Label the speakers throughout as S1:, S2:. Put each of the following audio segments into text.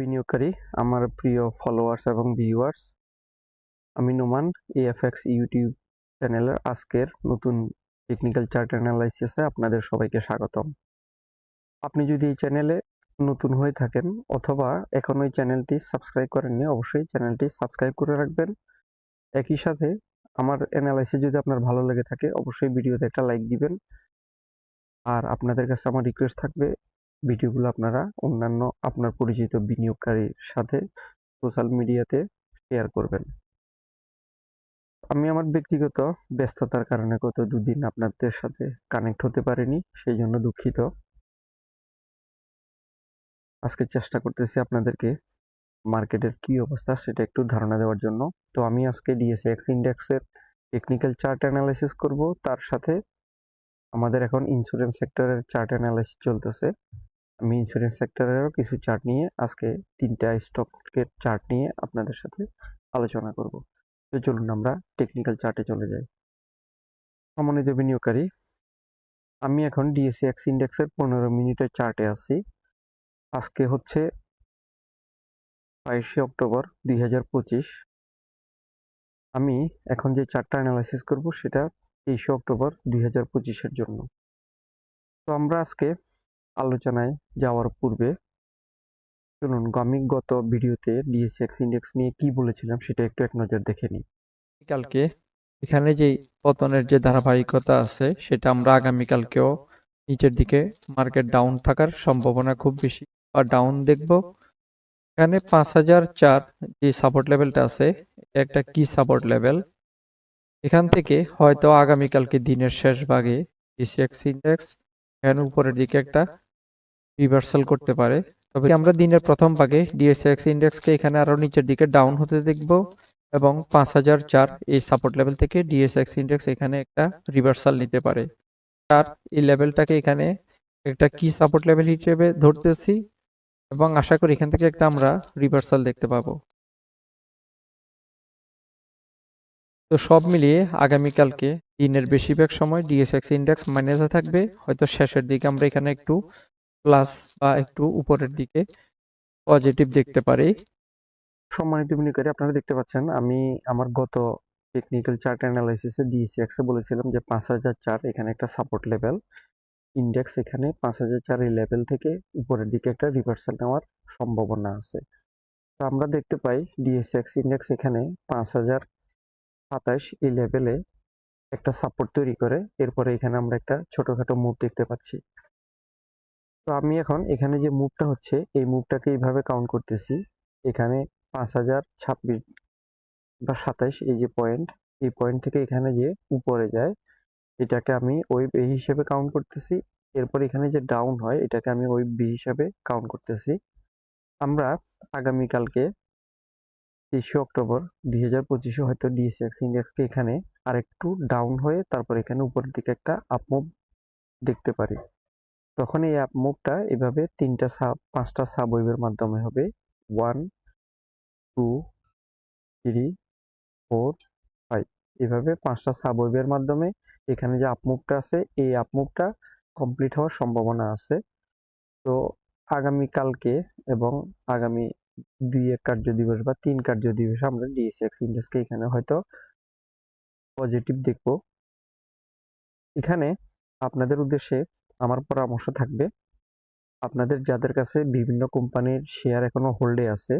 S1: বিনিয়োগকারী, আমার প্রিয় ফলোয়ার্স এবং ভিউয়ার্স আমি নোমান এএফএক্স ইউটিউব চ্যানেলের আজকের নতুন টেকনিক্যাল চার্ট অ্যানালাইসিসে আপনাদের সবাইকে স্বাগতম। আপনি যদি এই চ্যানেলে নতুন হয়ে থাকেন অথবা এখন ওই চ্যানেলটি সাবস্ক্রাইব করেননি, অবশ্যই চ্যানেলটি সাবস্ক্রাইব করে রাখবেন। একই সাথে আমার অ্যানালাইসিস যদি আপনার ভালো লেগে থাকে, অবশ্যই ভিডিওতে একটা লাইক দিবেন। আর আপনাদের কাছে আমার রিকোয়েস্ট থাকবে ভিডিওগুলো আপনারা অন্যান্য আপনার পরিচিত বিনিয়োগকারীর সাথে সোশ্যাল মিডিয়াতে শেয়ার করবেন। আমি আমার ব্যক্তিগত ব্যস্ততার কারণে গত দুদিন আপনাদের সাথে কানেক্ট হতে পারিনি, সেই জন্য দুঃখিত। আজকে চেষ্টা করতেছি আপনাদেরকে মার্কেটের কি অবস্থা সেটা একটু ধারণা দেওয়ার জন্য। তো আমি আজকে ডিএসএক্স ইন্ডেক্সের টেকনিক্যাল চার্ট অ্যানালাইসিস করব, তার সাথে আমাদের এখন ইন্স্যুরেন্স সেক্টরের চার্ট অ্যানালাইসিস চলতেছে। আমি ইন্স্যুরেন্স সেক্টরেরও কিছু চার্ট নিয়ে আজকে তিনটা স্টকের চার্ট নিয়ে আপনাদের সাথে আলোচনা করব। তো চলুন আমরা টেকনিক্যাল চার্টে চলে যাই। সমন্বিত বিনিয়োগকারী, আমি এখন ডিএসি এক্স ইন্ডেক্সের পনেরো মিনিটের চার্টে আছি। আজকে হচ্ছে বাইশে অক্টোবর দুই হাজার পঁচিশ। আমি এখন যে চার্টটা অ্যানালাইসিস করব সেটা তেইশে অক্টোবর দুই জন্য। তো আমরা আজকে আলোচনায় যাওয়ার পূর্বে চলুন আমি গত ভিডিওতে ডিএসএক্স ইন্ডেক্স নিয়ে কি বলেছিলাম সেটা একটু এক নজর দেখে নিই।
S2: কালকে এখানে যে পতনের যে ধারাবাহিকতা আছে সেটা আমরা আগামীকালকেও নিচের দিকে মার্কেট ডাউন থাকার সম্ভাবনা খুব বেশি। বা ডাউন দেখব। এখানে পাঁচ হাজার চার যে সাপোর্ট লেভেলটা আছে একটা কি সাপোর্ট লেভেল এখান থেকে হয়তো আগামীকালকে দিনের শেষ ভাগে ডিসিএক্স ইন্ডেক্স এখানে উপরের দিকে একটা রিভার্সাল করতে পারে। তবে আমরা দিনের প্রথম ভাগে ডিএসএক্স ইন্ডেক্সকে এখানে আরও নিচের দিকে ডাউন হতে দেখব এবং পাঁচ হাজার চার এই সাপোর্ট লেভেল থেকে ডিএসএক্স ইন্ডেক্স এখানে একটা রিভার্সাল নিতে পারে। চার এই লেভেলটাকে এখানে একটা কি সাপোর্ট লেভেল হিসেবে ধরতেছি এবং আশা করি এখান থেকে একটা আমরা রিভার্সাল দেখতে পাবো। তো সব মিলিয়ে আগামীকালকে দিনের বেশিরভাগ সময় ডিএসএক্স ইন্ডেক্স মাইনাসে থাকবে। হয়তো শেষের দিকে আমরা এখানে একটু প্লাস বা একটু উপরের দিকে পজিটিভ দেখতে পারি।
S1: সম্মানিত বিনিয়োগকারী, আপনারা দেখতে পাচ্ছেন, আমি আমার গত টেকনিক্যাল চার্ট অ্যানালাইসিসে ডিএসএক্সে বলেছিলাম যে পাঁচ হাজার চার এখানে একটা সাপোর্ট লেভেল ইন্ডেক্স এখানে পাঁচ হাজার চার এই লেভেল থেকে উপরের দিকে একটা রিভার্সাল নেওয়ার সম্ভাবনা আছে। তো আমরা দেখতে পাই ডিএসএক্স ইন্ডেক্স এখানে পাঁচ হাজার সাতাশ এই লেভেলে একটা সাপোর্ট তৈরি করে। এরপরে এখানে আমরা একটা ছোটোখাটো মুভ দেখতে পাচ্ছি। তো আমি এখন এখানে যে মুভটা হচ্ছে, এই মুভটাকে এইভাবে কাউন্ট করতেছি। এখানে পাঁচ হাজার ছাব্বিশ বা সাতাইশ এই যে পয়েন্ট এই পয়েন্ট থেকে এখানে যে উপরে যায়, এটাকে আমি ওয়েব এ হিসেবে কাউন্ট করতেছি। এরপর এখানে যে ডাউন হয়, এটাকে আমি ওয়েব বি হিসাবে কাউন্ট করতেছি। আমরা আগামীকালকে তেইশে অক্টোবর দুই হাজার পঁচিশে হয়তো ডিএসএক্স ইন্ডেক্সকে এখানে আরেকটু ডাউন হয়ে তারপর এখানে উপরের দিকে একটা আপমুভ দেখতে পারি। তখন এই আপমুভটা এভাবে তিনটা সাব পাঁচটা সাব ওয়েবের মাধ্যমে হবে। One two three four five এভাবে পাঁচটা সাব ওয়েবের মাধ্যমে এখানে যে আপমুভটা আছে, এই আপমুভটা কমপ্লিট হওয়ার সম্ভাবনা আছে। তো আগামীকালকে এবং আগামী দুই এক কার্য দিবস বা তিন কার্য দিবসে আমরা ডিএসএক্স ইন্ডেক্সকে এখানে হয়তো পজিটিভ দেখব। এখানে আপনাদের উদ্দেশ্যে আমার পরামর্শ থাকবে, আপনাদের যাদের কাছে বিভিন্ন কোম্পানির শেয়ার এখনও হোল্ডে আছে,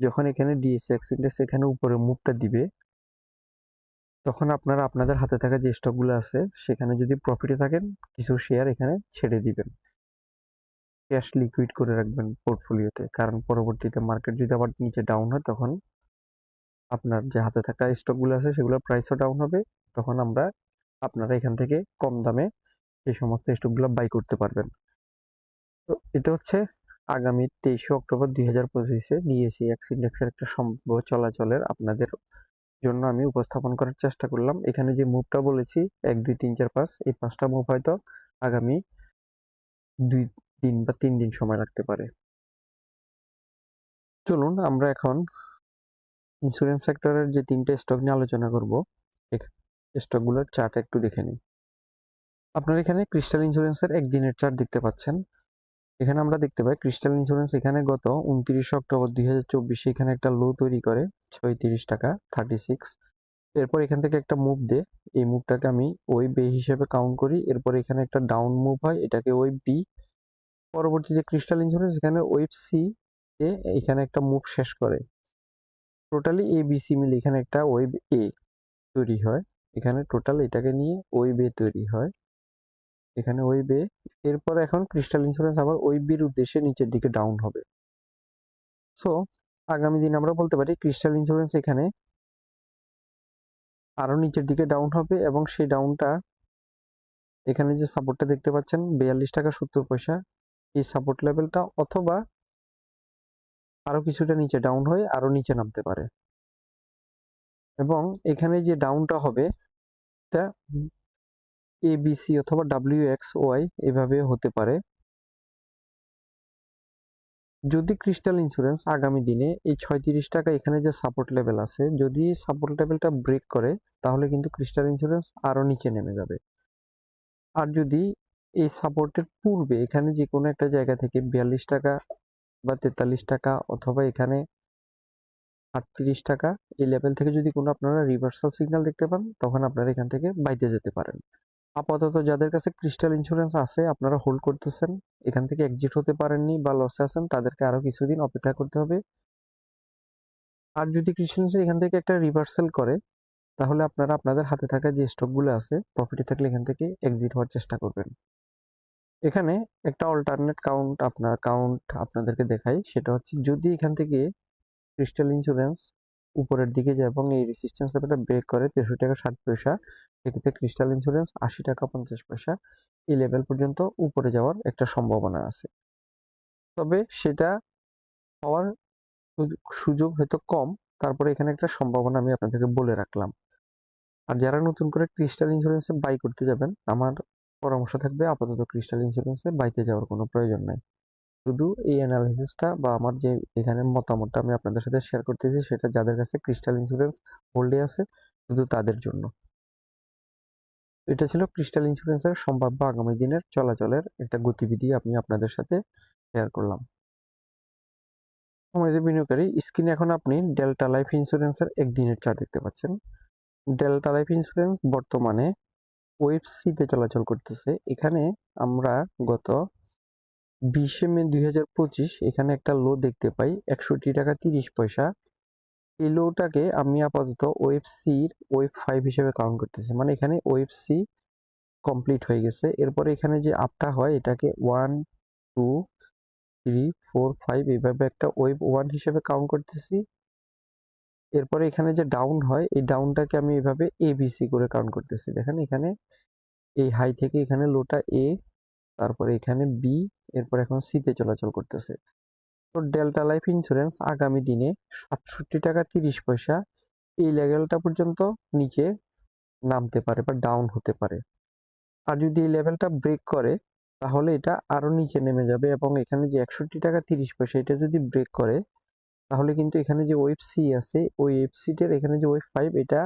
S1: যখন এখানে ডিএসএক্স ইন্ডেক্স এখানে উপরে মুভটা দিবে, তখন আপনারা আপনাদের হাতে থাকা যে স্টকগুলো আছে, সেখানে যদি প্রফিটে থাকেন, কিছু শেয়ার এখানে ছেড়ে দিবেন। ক্যাশ লিকুইড করে রাখবেন পোর্টফোলিওতে কারণ পরবর্তীতে মার্কেট যদি আবার নিচে ডাউন হয়, তখন আপনার যে হাতে থাকা স্টকগুলো আছে, সেগুলোর প্রাইসও ডাউন হবে। তখন আমরা আপনারা এখান থেকে কম দামে এই সমস্ত স্টকগুলো বাই করতে পারবেন। তো এটা হচ্ছে আগামী তেইশে অক্টোবর দুই হাজার পঁচিশে ডিএসি এক্স ইন্ডেক্সের একটা সম্ভাব্য চলাচলের আপনাদের জন্য আমি উপস্থাপন করার চেষ্টা করলাম। এখানে যে মুভটা বলেছি, এক, দুই, তিন, চার, পাঁচ, এই পাঁচটা মুভ হয়তো আগামী দুই দিন বা তিন দিন সময় লাগতে পারে। চলুন আমরা এখন ইন্স্যুরেন্স সেক্টরের যে তিনটে স্টক নিয়ে আলোচনা করব স্টকগুলোর চার্ট একটু দেখে নিই। আপনার এখানে ক্রিস্টাল ইন্স্যুরেন্সের একদিনের চার্ট দেখতে পাচ্ছেন। এখানে আমরা দেখতে পাই ক্রিস্টাল ইন্স্যুরেন্স এখানে গত উনত্রিশ অক্টোবর দুই হাজার চব্বিশে এখানে একটা লো তৈরি করে, ছয়ত্রিশ টাকা থার্টি সিক্স এরপর এখান থেকে একটা মুভ দে, এই মুভটাকে আমি ওই বে হিসেবে কাউন্ট করি। এরপর এখানে একটা ডাউন মুভ হয়, এটাকে ওই বি পরবর্তীতে ক্রিস্টাল ইন্স্যুরেন্স এখানে ওয়েব সি এ এখানে একটা মুভ শেষ করে। টোটালি এ বি সি মিলে এখানে একটা ওয়েব এ তৈরি হয়। এখানে টোটাল এটাকে নিয়ে ওয়েব এ তৈরি হয়। এখানে ওয়েব এ এরপর এখন ক্রিস্টাল ইন্স্যুরেন্স আবার ওয়েব বির উদ্দেশ্যে নিচের দিকে ডাউন হবে। সো আগামী দিন আমরা বলতে পারি ক্রিস্টাল ইন্স্যুরেন্স এখানে আরও নিচের দিকে ডাউন হবে এবং সেই ডাউনটা এখানে যে সাপোর্টটা দেখতে পাচ্ছেন, বিয়াল্লিশ টাকা সত্তর পয়সা এই সাপোর্ট লেভেলটা অথবা আরও কিছুটা নিচে ডাউন হয়ে আরও নিচে নামতে পারে। এবং এখানে যে ডাউনটা হবে, এটা এ বিসি অথবা ডাব্লিউ এক্স ওয়াই এভাবে হতে পারে। যদি ক্রিস্টাল ইন্স্যুরেন্স আগামী দিনে এই ছয়ত্রিশ টাকা এখানে যে সাপোর্ট লেভেল আছে, যদি সাপোর্ট লেভেলটা ব্রেক করে, তাহলে কিন্তু ক্রিস্টাল ইন্স্যুরেন্স আরও নিচে নেমে যাবে। আর যদি এই সাপোর্টের পূর্বে এখানে যে কোনো একটা জায়গা থেকে বিয়াল্লিশ টাকা বা তেতাল্লিশ টাকা অথবা এখানে আটত্রিশ টাকা এই লেভেল থেকে যদি কোনো আপনারা রিভার্সাল সিগন্যাল দেখতে পান, তখন আপনারা এখান থেকে বাইতে যেতে পারেন। আপাতত যাদের কাছে ক্রিস্টাল ইন্স্যুরেন্স আছে, আপনারা হোল্ড করতেছেন। এখান থেকে এক্সিট হতে পারেননি বা লসে আছেন, তাদেরকে আরও কিছুদিন অপেক্ষা করতে হবে। আর যদি ক্রিস্টাল এখান থেকে একটা রিভার্সাল করে, তাহলে আপনারা আপনাদের হাতে থাকা যে স্টকগুলো আছে প্রফিটে থাকলে এখান থেকে এক্সিট হওয়ার চেষ্টা করবেন। এখানে একটা অল্টারনেট কাউন্ট আপনার কাউন্ট আপনাদেরকে দেখাই। সেটা হচ্ছে যদি এখান থেকে ক্রিস্টাল ইন্স্যুরেন্স উপরের দিকে যায় এবং এই রেসিস্ট্যান্স লেভেলটা ব্রেক করে তেষট্টি টাকা ষাট পয়সা, সেক্ষেত্রে ক্রিস্টাল ইন্স্যুরেন্স আশি টাকা পঞ্চাশ পয়সা, এই লেভেল পর্যন্ত উপরে যাওয়ার একটা সম্ভাবনা আছে। তবে সেটা হওয়ার সুযোগ হয়তো কম, তারপরে এখানে একটা সম্ভাবনা আমি আপনাদেরকে বলে রাখলাম। আর যারা নতুন করে ক্রিস্টাল ইন্স্যুরেন্সে বাই করতে যাবেন, আমার পরামর্শ থাকবে, আপাতত ক্রিস্টাল ইন্স্যুরেন্সে বাইতে যাওয়ার কোনো প্রয়োজন নাই। শুধু এই অ্যানালাইসিসটা বা আমার যে এখানে মতামতটা আমি আপনাদের সাথে শেয়ার করতেছি, সেটা যাদের কাছে ক্রিস্টাল ইন্স্যুরেন্স হোল্ডে আছে, শুধু তাদের জন্য। এটা ছিল ক্রিস্টাল ইন্স্যুরেন্সের সম্ভাব্য আগামী দিনের চলাচলের একটা গতিবিধি আমি আপনাদের সাথে শেয়ার করলাম। আমাদের বিনিয়োগকারী স্ক্রিনে এখন আপনি ডেল্টা লাইফ ইন্স্যুরেন্সের একদিনের চার্ট দেখতে পাচ্ছেন। ডেল্টা লাইফ ইন্স্যুরেন্স বর্তমানে ওয়েবসিতে চলাচল করতেছে। এখানে আমরা গত বিশে মে দুই হাজার পঁচিশ এখানে একটা লো দেখতে পাই, একষট্টি টাকা তিরিশ পয়সা। এই লোটাকে আমি আপাতত ওয়েব সির ওয়েব ফাইভ হিসেবে কাউন্ট করতেছি। মানে এখানে ওয়েব সি কমপ্লিট হয়ে গেছে। এরপরে এখানে যে আপটা হয়, এটাকে one two three four five এইভাবে একটা ওয়েব ওয়ান হিসেবে কাউন্ট করতেছি। এরপরে এখানে যে ডাউন হয়, এই ডাউনটাকে আমি এভাবে এ বিসি করে কাউন্ট করতেছি। দেখেন এখানে এই হাই থেকে এখানে লোটা এ তারপরে এখানে বি এরপর এখন সিতে চলাচল করতেছে। তো ডেল্টা লাইফ ইন্স্যুরেন্স আগামী দিনে সাতষট্টি টাকা তিরিশ পয়সা এই লেভেলটা পর্যন্ত নিচে নামতে পারে বা ডাউন হতে পারে। আর যদি এই লেভেলটা ব্রেক করে, তাহলে এটা আরও নিচে নেমে যাবে এবং এখানে যে একষট্টি টাকা তিরিশ পয়সা এটা যদি ব্রেক করে তাহলে কিন্তু এখানে যে ওয়েব সি আছে, ওই ওয়েব সিটের এখানে যে ওয়েব ফাইভ এটা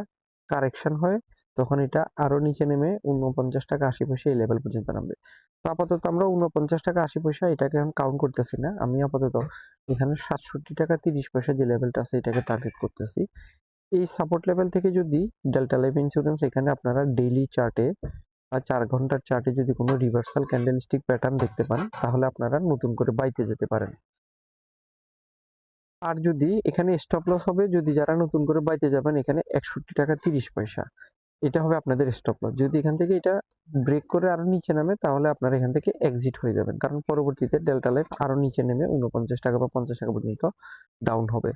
S1: কারেকশন হয়। তখন এটা আরও নিচে নেমে উনপঞ্চাশ টাকা আশি পয়সা এই লেভেল পর্যন্ত নামবে। তো আপাতত আমরা উনপঞ্চাশ টাকা আশি পয়সা এটাকে এখন কাউন্ট করতেছি না। আমি আপাতত এখানে সাতষট্টি টাকা তিরিশ পয়সা যে লেভেলটা আছে, এটাকে টার্গেট করতেছি। এই সাপোর্ট লেভেল থেকে যদি ডেল্টা লাইফ ইন্স্যুরেন্স এখানে আপনারা ডেইলি চার্টে বা চার ঘণ্টার চার্টে যদি কোনো রিভার্সাল ক্যান্ডেলস্টিক প্যাটার্ন দেখতে পান, তাহলে আপনারা নতুন করে বাইতে যেতে পারেন। আর যদি এখানে স্টপ লস হবে, যদি যারা নতুন করে বাইতে যাবেন, এখানে একষট্টি টাকা তিরিশ পয়সা। এটা হবে আপনাদের স্টপ লস যদি এখান থেকে এটা ব্রেক করে আরও নিচে নামে, তাহলে আপনারা এখান থেকে এক্সিট হয়ে যাবেন। কারণ পরবর্তীতে ডেল্টা লাইফ আরও নিচে নেমে উনপঞ্চাশ টাকা বা পঞ্চাশ টাকা পর্যন্ত ডাউন হবে।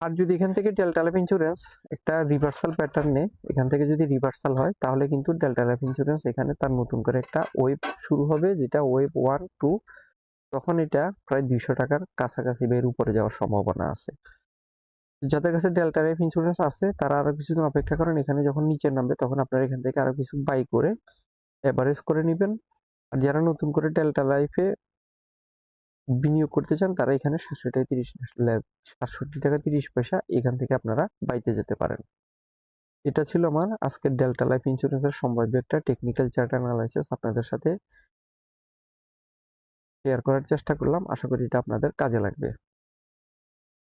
S1: আর যদি এখান থেকে ডেল্টা লাইফ ইন্স্যুরেন্স একটা রিভার্সাল প্যাটার্নে এখান থেকে যদি রিভার্সাল হয়, তাহলে কিন্তু ডেল্টা লাইফ ইন্স্যুরেন্স এখানে তার নতুন করে একটা ওয়েব শুরু হবে, যেটা ওয়েব ওয়ান টু তখন এটা প্রায় দুইশো টাকার কাছাকাছি বের উপরে যাওয়ার সম্ভাবনা আছে। যাদের কাছে ডেল্টা লাইফ ইন্স্যুরেন্স আছে, তারা আরও কিছুদিন অপেক্ষা করেন, এখানে যখন নিচে নামবে, তখন আপনারা এখান থেকে আরও কিছু বাই করে অ্যাভারেজ করে নেবেন। আর যারা নতুন করে ডেল্টা লাইফে বিনিয়োগ করতে চান, তারা এখানে সাতষট্টি টাকা তিরিশ সাতষট্টি টাকা তিরিশ পয়সা এখান থেকে আপনারা বাইতে যেতে পারেন। এটা ছিল আমার আজকের ডেল্টা লাইফ ইন্স্যুরেন্সের সম্ভাব্য একটা টেকনিক্যাল চার্ট অ্যানালাইসিস আপনাদের সাথে শেয়ার করার চেষ্টা করলাম। আশা করি এটা আপনাদের কাজে লাগবে।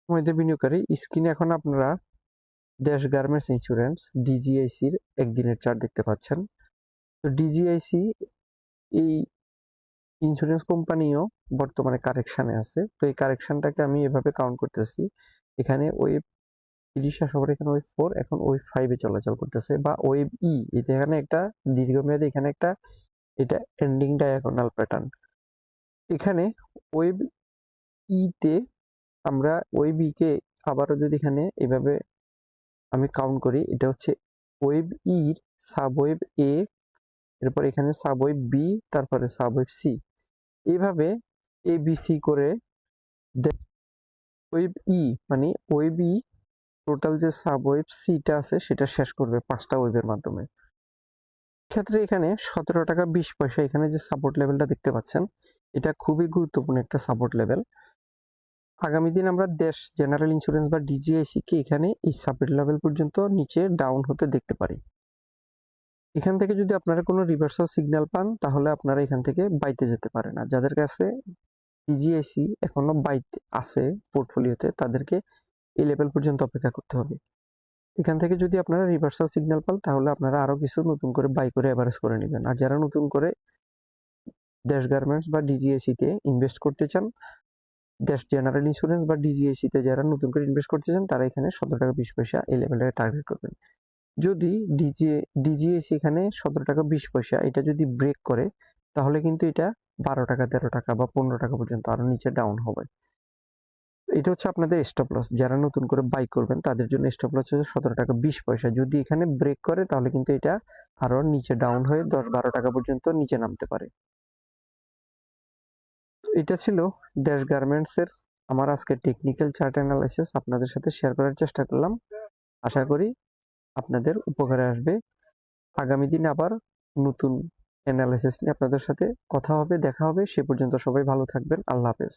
S1: মধ্যে বিনিয়োগকারী স্ক্রিনে এখন আপনারা দেশ গার্মেন্টস ইন্স্যুরেন্স ডিজিআইসির একদিনের চার্ট দেখতে পাচ্ছেন। তো ডিজিআইসি এই ইন্স্যুরেন্স কোম্পানিও বর্তমানে কারেকশানে আছে। তো এই কারেকশনটাকে আমি এভাবে কাউন্ট করতেছি। এখানে ওয়েব তিরিশ আসার এখানে ওয়েব ফোর এখন ওয়েব ফাইভে চলাচল করতেছে বা ওয়েব ই এটা এখানে একটা দীর্ঘমেয়াদী, এখানে একটা, এটা এন্ডিং ডায়াগোনাল প্যাটার্ন এখানে ওয়েব ইতে আমরা ওয়েব কে আবারও যদি এখানে এভাবে আমি কাউন্ট করি, এটা হচ্ছে ওয়েব ইর সাব ওয়েব এ এরপর এখানে সাব ওয়েব বি তারপরে সাব ওয়েব সি এইভাবে এ বি সি করে ওয়েব ই মানে ওয়েব ই টোটাল যে সাব ওয়েব সিটা আছে, সেটা শেষ করবে পাঁচটা ওয়েবের মাধ্যমে। ক্ষেত্রে এখানে সতেরো টাকা বিশ পয়সা এখানে যে সাপোর্ট লেভেলটা দেখতে পাচ্ছেন, এটা খুবই গুরুত্বপূর্ণ একটা সাপোর্ট লেভেল আগামী দিন আমরা দেশ জেনারেল ইন্স্যুরেন্স বা ডিজিআইসি কে এখানে এই সাপোর্ট লেভেল পর্যন্ত নিচে ডাউন হতে দেখতে পারি। এখান থেকে যদি আপনারা কোনো রিভার্সাল সিগন্যাল পান, তাহলে আপনারা এখান থেকে বাইতে যেতে পারেন। আর যাদের কাছে ডিজিআইসি এখনও বাইতে আছে পোর্টফোলিওতে তাদেরকে এই লেভেল পর্যন্ত অপেক্ষা করতে হবে। এখান থেকে যদি আপনারা রিভার্সাল সিগন্যাল পান, তাহলে আপনারা আরও কিছু নতুন করে বাই করে এভারেজ করে নেবেন। আর যারা নতুন করে দেশ গার্মেন্টস বা ডিজিএসি তে ইনভেস্ট করতে চান দেশ জেনারেল ইন্স্যুরেন্স বা ডিজিএসি তে যারা নতুন করে ইনভেস্ট করতে চান, তারা এখানে সতেরো টাকা বিশ পয়সা এই লেভেলটাকে টার্গেট করবেন। যদি ডিজি ডিজিএসি এখানে সতেরো টাকা বিশ পয়সা এটা যদি ব্রেক করে, তাহলে কিন্তু এটা বারো টাকা, তেরো টাকা বা পনেরো টাকা পর্যন্ত আরও নিচে ডাউন হবে। এটা হচ্ছে আপনাদের স্টপ লস যারা নতুন করে বাই করবেন, তাদের জন্য স্টপ লস হচ্ছে সতেরো টাকা বিশ পয়সা। যদি এখানে ব্রেক করে, তাহলে কিন্তু এটা আরও নিচে ডাউন হয়ে দশ বারো টাকা পর্যন্ত নিচে নামতে পারে। এটা ছিল দেশ গার্মেন্টস এর। আমার আজকে টেকনিক্যাল চার্ট অ্যানালাইসিস আপনাদের সাথে শেয়ার করার চেষ্টা করলাম। আশা করি আপনাদের উপকারে আসবে। আগামী দিন আবার নতুন অ্যানালাইসিস নিয়ে আপনাদের সাথে কথা হবে, দেখা হবে। সে পর্যন্ত সবাই ভালো থাকবেন। আল্লাহ হাফেজ।